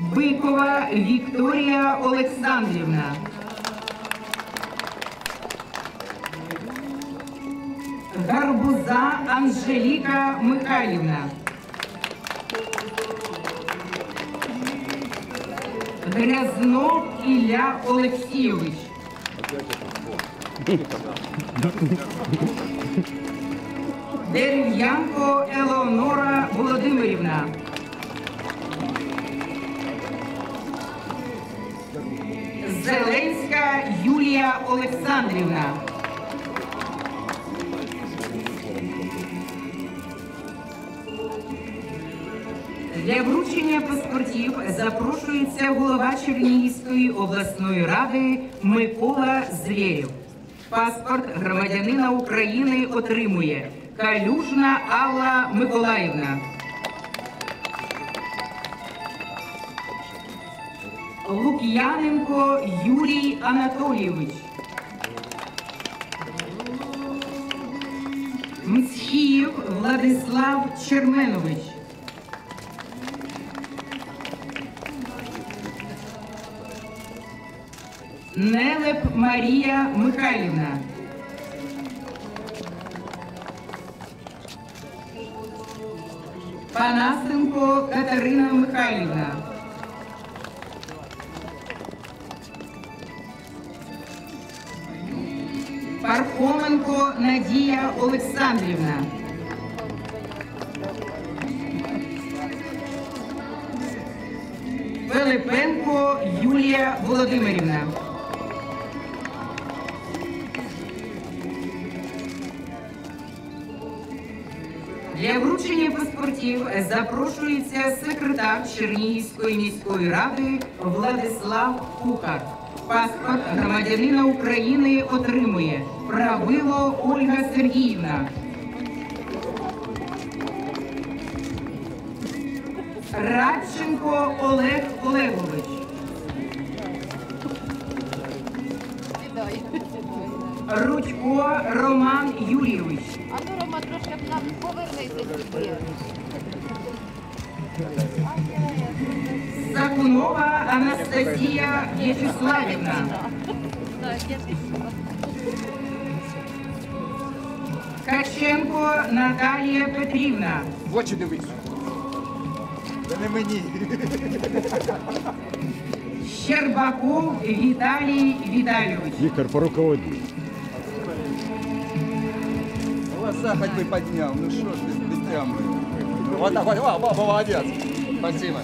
Бикова Вікторія Олександрівна. Гарбуза Анжеліка Михайлівна. Грязнов Ілля Олексійович. Дерев'янко Елеонора Зеленська Юлія Олександрівна. Для вручення паспортів запрошується голова Чернігівської обласної ради Микола Звєрєв. Паспорт громадянина України отримує Калюжна Алла Миколаївна. Лук'яненко Юрій Анатолійович. Мцхіїв Владислав Черменович. Нелеп Марія Михайлівна. Панасенко Катерина Михайлівна. Пархоменко Надія Олександрівна. Пилипенко Юлія Володимирівна. Для вручення паспортів запрошується секретар Чернігівської міської ради Владислав Кухар. Паспорт громадянина України отримує Правило Ольга Сергіївна. Радченко Олег Олегович. Рудько Роман Юрійович. А ну, Рома, трошки нам повернися. Сакунова Анастасія В'ячеславівна. Так, я пішла. Ткаченко Наталія Петрівна. В очі дивись. Це не мені. Щербаков Віталій Віталійович. Віктор, поруководі. Глаза хоть бы поднял. Ну что ж ты, дитя моє. Вот так, вот, вот, молодец. Спасибо.